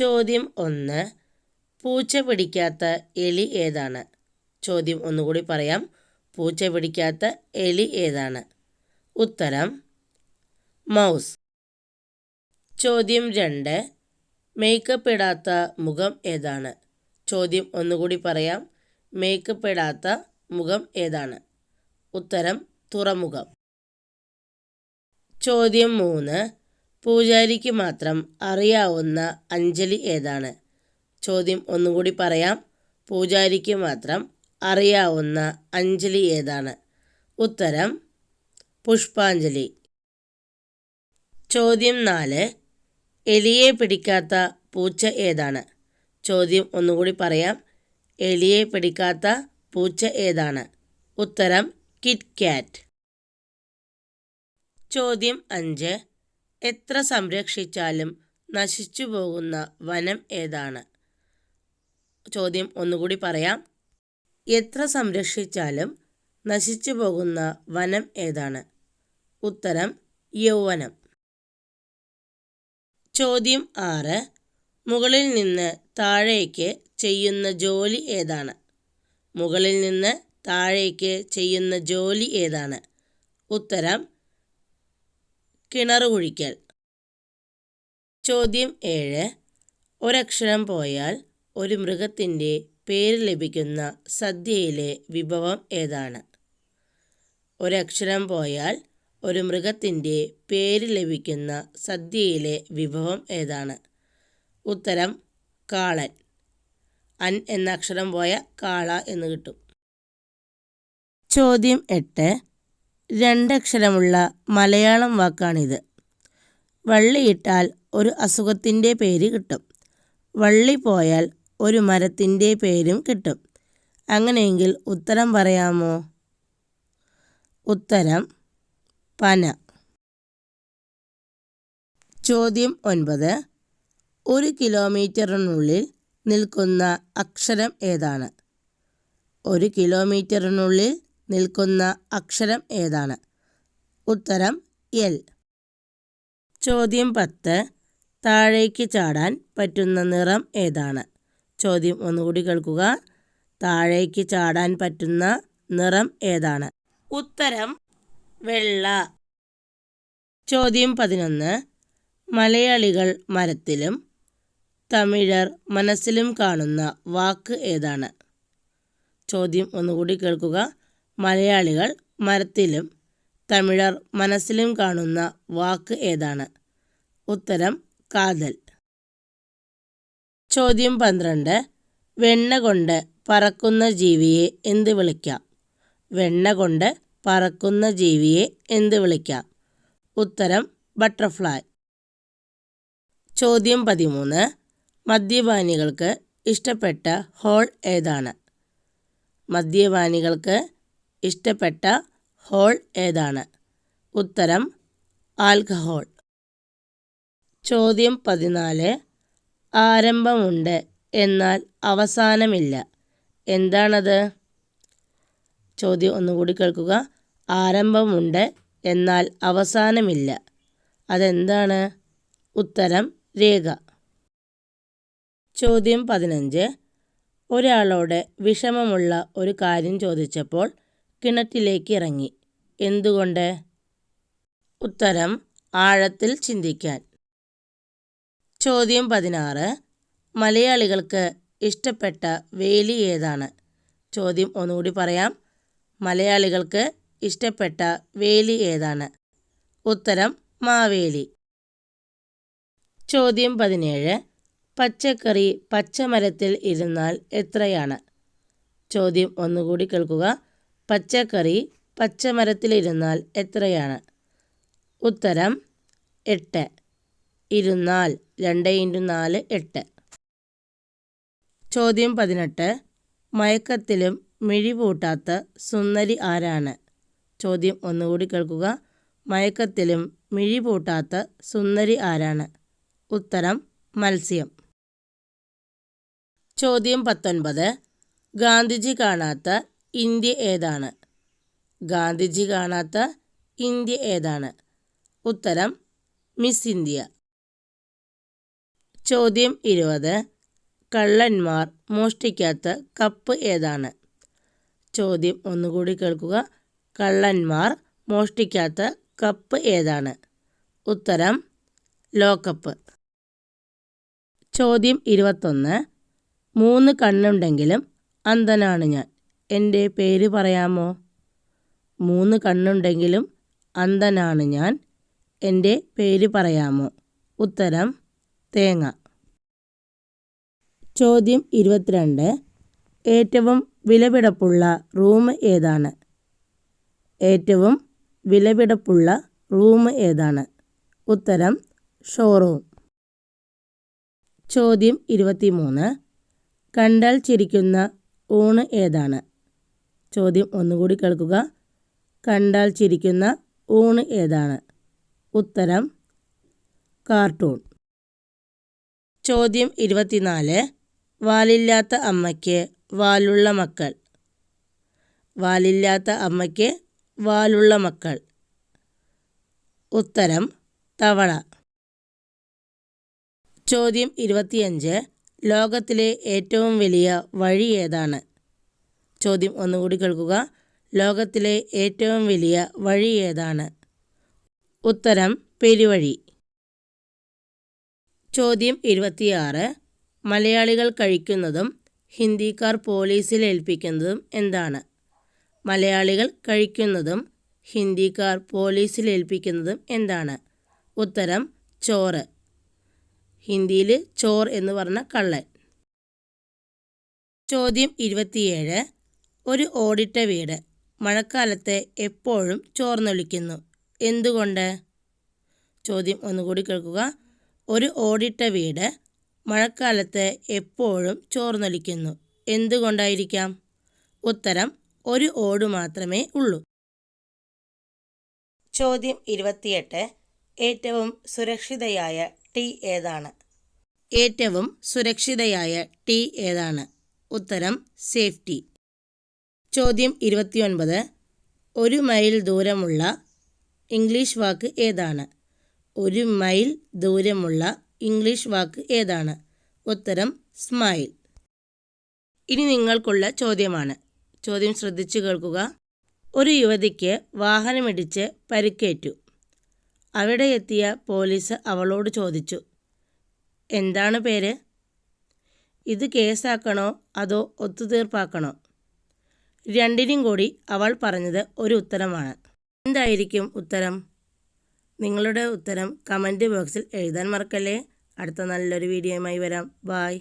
ചോദ്യം ഒന്ന്. പൂച്ച പിടിക്കാത്ത എലി ഏതാണ്? ചോദ്യം ഒന്നുകൂടി പറയാം. പൂച്ച പിടിക്കാത്ത എലി ഏതാണ്? ഉത്തരം മൗസ്. ചോദ്യം രണ്ട്. മേക്കപ്പ് ഇടാത്ത മുഖം ഏതാണ്? ചോദ്യം ഒന്നുകൂടി പറയാം. മേക്കപ്പ് ഇടാത്ത മുഖം ഏതാണ്? ഉത്തരം തുറമുഖം. ചോദ്യം മൂന്ന്. പൂജാരിക്ക് മാത്രം അറിയാവുന്ന അഞ്ജലി ഏതാണ്? ചോദ്യം ഒന്നുകൂടി പറയാം. പൂജാരിക്ക് മാത്രം അറിയാവുന്ന അഞ്ജലി ഏതാണ്? ഉത്തരം പുഷ്പാഞ്ജലി. ചോദ്യം നാല് എലിയെ പിടിക്കാത്ത പൂച്ച ഏതാണ്? ചോദ്യം ഒന്നുകൂടി പറയാം. എലിയെ പിടിക്കാത്ത പൂച്ച ഏതാണ്? ഉത്തരം കിറ്റ് കാറ്റ് ചോദ്യം അഞ്ച് എത്ര സംരക്ഷിച്ചാലും നശിച്ചു പോകുന്ന വനം ഏതാണ്? ചോദ്യം ഒന്നുകൂടി പറയാം. എത്ര സംരക്ഷിച്ചാലും നശിച്ചു പോകുന്ന വനം ഏതാണ്? ഉത്തരം യൗവനം. ചോദ്യം ആറ്. മുകളിൽ നിന്ന് താഴേക്ക് ചെയ്യുന്ന ജോലി ഏതാണ്? മുകളിൽ നിന്ന് താഴേക്ക് ചെയ്യുന്ന ജോലി ഏതാണ്? ഉത്തരം കിണർ കുഴിക്കൽ ചോദ്യം ഏഴ്. ഒരക്ഷരം പോയാൽ ഒരു മൃഗത്തിന്റെ പേര് ലഭിക്കുന്ന സദ്യയിലെ വിഭവം ഏതാണ്? ഒരക്ഷരം പോയാൽ ഒരു മൃഗത്തിന്റെ പേര് ലഭിക്കുന്ന സദ്യയിലെ വിഭവം ഏതാണ്? ഉത്തരം കാളൻ. അൻ എന്ന അക്ഷരം പോയ കാള എന്ന് കിട്ടും. ചോദ്യം എട്ട്. രണ്ടക്ഷരമുള്ള മലയാളം വാക്കാണിത്. വള്ളിയിട്ടാൽ ഒരു അസുഖത്തിന്റെ പേര് കിട്ടും. വള്ളി പോയാൽ ഒരു മരത്തിന്റെ പേരും കിട്ടും. അങ്ങനെയെങ്കിൽ ഉത്തരം പറയാമോ? ഉത്തരം പന. ചോദ്യം ഒൻപത്. ഒരു കിലോമീറ്ററിനുള്ളിൽ നിൽക്കുന്ന അക്ഷരം ഏതാണ്? ഒരു കിലോമീറ്ററിനുള്ളിൽ നിൽക്കുന്ന അക്ഷരം ഏതാണ്? ഉത്തരം എൽ. ചോദ്യം പത്ത്. താഴേക്ക് ചാടാൻ പറ്റുന്ന നിറം ഏതാണ്? ചോദ്യം ഒന്നുകൂടി കേൾക്കുക. താഴേക്ക് ചാടാൻ പറ്റുന്ന നിറം ഏതാണ്? ഉത്തരം വെള്ള. ചോദ്യം പതിനൊന്ന്. മലയാളികൾ മരത്തിലും തമിഴർ മനസ്സിലും കാണുന്ന വാക്ക് ഏതാണ്? ചോദ്യം ഒന്നുകൂടി കേൾക്കുക. മലയാളികൾ മരത്തിലും തമിഴർ മനസ്സിലും കാണുന്ന വാക്ക് ഏതാണ്? ഉത്തരം കാതൽ. ചോദ്യം പന്ത്രണ്ട്. വെണ്ണ കൊണ്ട് പറക്കുന്ന ജീവിയെ എന്ത് വിളിക്കാം? വെണ്ണ കൊണ്ട് പറക്കുന്ന ജീവിയെ എന്ത് വിളിക്കാം? ഉത്തരം ബട്ടർഫ്ലൈ. ചോദ്യം പതിമൂന്ന്. മദ്യപാനികൾക്ക് ഇഷ്ടപ്പെട്ട ഹോൾ ഏതാണ്? മദ്യപാനികൾക്ക് ഇഷ്ടപ്പെട്ട ഹോൾ ഏതാണ്? ഉത്തരം ആൽക്കഹോൾ. ചോദ്യം പതിനാല്. ആരംഭമുണ്ട് എന്നാൽ അവസാനമില്ല. എന്താണത്? ചോദ്യം ഒന്നുകൂടി കേൾക്കുക. ആരംഭമുണ്ട് എന്നാൽ അവസാനമില്ല. അതെന്താണ്? ഉത്തരം രേഖ. ചോദ്യം പതിനഞ്ച്. ഒരാളോട് വിഷമമുള്ള ഒരു കാര്യം ചോദിച്ചപ്പോൾ കിണറ്റിലേക്ക് ഇറങ്ങി എന്തുകൊണ്ട്? ഉത്തരം ആഴത്തിൽ ചിന്തിക്കാൻ. ചോദ്യം പതിനാറ്. മലയാളികൾക്ക് ഇഷ്ടപ്പെട്ട വേലി ഏതാണ്? ചോദ്യം ഒന്നുകൂടി പറയാം. മലയാളികൾക്ക് ഇഷ്ടപ്പെട്ട വേലി ഏതാണ്? ഉത്തരം മാവേലി. ചോദ്യം പതിനേഴ്. പച്ചക്കറി പച്ചമരത്തിൽ ഇരുന്നാൽ എത്രയാണ്? ചോദ്യം ഒന്നുകൂടി കേൾക്കുക. പച്ചക്കറി പച്ചമരത്തിലിരുന്നാൽ എത്രയാണ്? ഉത്തരം എട്ട്. ഇരുന്നാൽ രണ്ട് ഇന്റു നാല് എട്ട്. ചോദ്യം പതിനെട്ട്. മയക്കത്തിലും മിഴി പൂട്ടാത്ത സുന്ദരി ആരാണ്? ചോദ്യം ഒന്നുകൂടി കേൾക്കുക. മയക്കത്തിലും മിഴി പൂട്ടാത്ത സുന്ദരി ആരാണ്? ഉത്തരം മത്സ്യം. ചോദ്യം പത്തൊൻപത്. ഗാന്ധിജി കാണാത്ത ഇന്ത്യ ഏതാണ്? ഗാന്ധിജി കാണാത്ത ഇന്ത്യ ഏതാണ്? ഉത്തരം മിസ് ഇന്ത്യ. ചോദ്യം ഇരുപത്. കള്ളന്മാർ മോഷ്ടിക്കാത്ത കപ്പ് ഏതാണ്? ചോദ്യം ഒന്നുകൂടി കേൾക്കുക. കള്ളന്മാർ മോഷ്ടിക്കാത്ത കപ്പ് ഏതാണ്? ഉത്തരം ലോകപ്പ് ചോദ്യം ഇരുപത്തൊന്ന്. മൂന്ന് കണ്ണുണ്ടെങ്കിലും അന്ധനാണ് ഞാൻ. എന്റെ പേര് പറയാമോ? മൂന്ന് കണ്ണുണ്ടെങ്കിലും അന്ധനാണ് ഞാൻ. എന്റെ പേര് പറയാമോ? ഉത്തരം തേങ്ങ. ചോദ്യം ഇരുപത്തിരണ്ട്. ഏറ്റവും വിലപിടപ്പുള്ള റൂം ഏതാണ്? ഏറ്റവും വിലപിടപ്പുള്ള റൂം ഏതാണ്? ഉത്തരം ഷോറൂം. ചോദ്യം ഇരുപത്തിമൂന്ന്. കണ്ടാൽ ചിരിക്കുന്ന ഊണ് ഏതാണ്? ചോദ്യം ഒന്നുകൂടി കേൾക്കുക. കണ്ടാൽ ചിരിക്കുന്ന ഊണ് ഏതാണ്? ഉത്തരം കാർട്ടൂൺ. ചോദ്യം ഇരുപത്തിനാല്. വാലില്ലാത്ത അമ്മയ്ക്ക് വാലുള്ള മക്കൾ. വാലില്ലാത്ത അമ്മയ്ക്ക് വാലുള്ള മക്കൾ. ഉത്തരം തവള. ചോദ്യം ഇരുപത്തിയഞ്ച്. ലോകത്തിലെ ഏറ്റവും വലിയ വഴി ഏതാണ്? ചോദ്യം ഒന്നുകൂടി കേൾക്കുക. ലോകത്തിലെ ഏറ്റവും വലിയ വഴി ഏതാണ്? ഉത്തരം പെരുവഴി. ചോദ്യം ഇരുപത്തിയാറ്. മലയാളികൾ കഴിക്കുന്നതും ഹിന്ദിക്കാർ പോലീസിൽ ഏൽപ്പിക്കുന്നതും എന്താണ്? മലയാളികൾ കഴിക്കുന്നതും ഹിന്ദിക്കാർ പോലീസിൽ ഏൽപ്പിക്കുന്നതും എന്താണ്? ഉത്തരം ചോറ്. ഹിന്ദിയിൽ ചോർ എന്ന് പറഞ്ഞ കള്ളൻ. ചോദ്യം ഇരുപത്തിയേഴ്. ഒരു ഓടിട്ട വീട് മഴക്കാലത്ത് എപ്പോഴും ചോർന്നൊലിക്കുന്നു. എന്തുകൊണ്ട്? ചോദ്യം ഒന്നുകൂടി കേൾക്കുക. ഒരു ഓടിട്ട വീട് മഴക്കാലത്ത് എപ്പോഴും ചോർന്നൊലിക്കുന്നു. എന്തുകൊണ്ടായിരിക്കാം? ഉത്തരം ഒരു ഓട് മാത്രമേ ഉള്ളൂ. ചോദ്യം ഇരുപത്തിയെട്ട്. ഏറ്റവും സുരക്ഷിതയായ ടി ഏതാണ്? ഏറ്റവും സുരക്ഷിതയായ ടി ഏതാണ്? ഉത്തരം സേഫ്റ്റി. ചോദ്യം ഇരുപത്തിയൊൻപത്. ഒരു മൈൽ ദൂരമുള്ള ഇംഗ്ലീഷ് വാക്ക് ഏതാണ്? ഒരു മൈൽ ദൂരമുള്ള ഇംഗ്ലീഷ് വാക്ക് ഏതാണ്? ഉത്തരം സ്മൈൽ ഇനി നിങ്ങൾക്കുള്ള ചോദ്യമാണ്. ചോദ്യം ശ്രദ്ധിച്ചു കേൾക്കുക. ഒരു യുവതിക്ക് വാഹനമിടിച്ച് പരിക്കേറ്റു. അവിടെ എത്തിയ പോലീസ് അവളോട് ചോദിച്ചു എന്താണ് പേര്? ഇത് കേസാക്കണോ? അതോ ഒത്തുതീർപ്പാക്കണോ? രണ്ടിനും കൂടി അവൾ പറഞ്ഞത് ഒരു ഉത്തരമാണ്. എന്തായിരിക്കും ഉത്തരം? നിങ്ങളുടെ ഉത്തരം കമന്റ് ബോക്സിൽ എഴുതാൻ മറക്കല്ലേ. അടുത്ത നല്ലൊരു വീഡിയോയുമായി വരാം. ബായ്